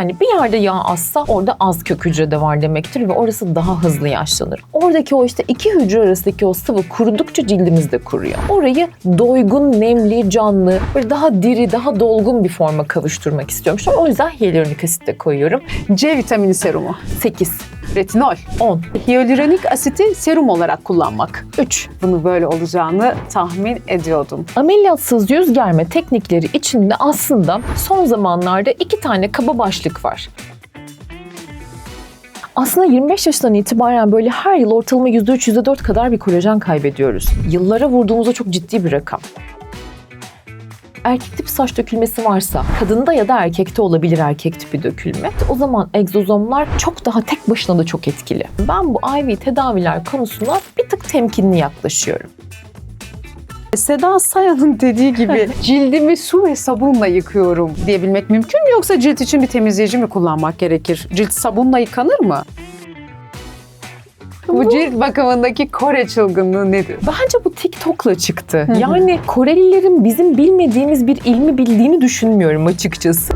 Yani bir yerde yağ azsa orada az kök hücre de var demektir ve orası daha hızlı yaşlanır. Oradaki o işte iki hücre arasındaki o sıvı kurudukça cildimiz de kuruyor. Orayı doygun, nemli, canlı, böyle daha diri, daha dolgun bir forma kavuşturmak istiyorum. İşte o yüzden hyaluronik asit de koyuyorum. C vitamini serumu. 8, Retinol. 10. Hyaluronik asiti serum olarak kullanmak. 3. Bunu böyle olacağını tahmin ediyordum. Ameliyatsız yüz germe teknikleri içinde aslında son zamanlarda iki tane kaba başlık var. Aslında 25 yaşından itibaren böyle her yıl ortalama %3, %4 kadar bir kolajen kaybediyoruz. Yıllara vurduğumuzda çok ciddi bir rakam. Erkek tipi saç dökülmesi varsa, kadında ya da erkekte olabilir erkek tipi dökülme. O zaman egzozomlar çok daha tek başına da çok etkili. Ben bu IV tedaviler konusuna bir tık temkinli yaklaşıyorum. Seda Sayan'ın dediği gibi cildimi su ve sabunla yıkıyorum diyebilmek mümkün mü yoksa cilt için bir temizleyici mi kullanmak gerekir? Cilt sabunla yıkanır mı? Bu cilt bakımındaki Kore çılgınlığı nedir? Bence bu TikTok'la çıktı. Yani Korelilerin bizim bilmediğimiz bir ilmi bildiğini düşünmüyorum açıkçası.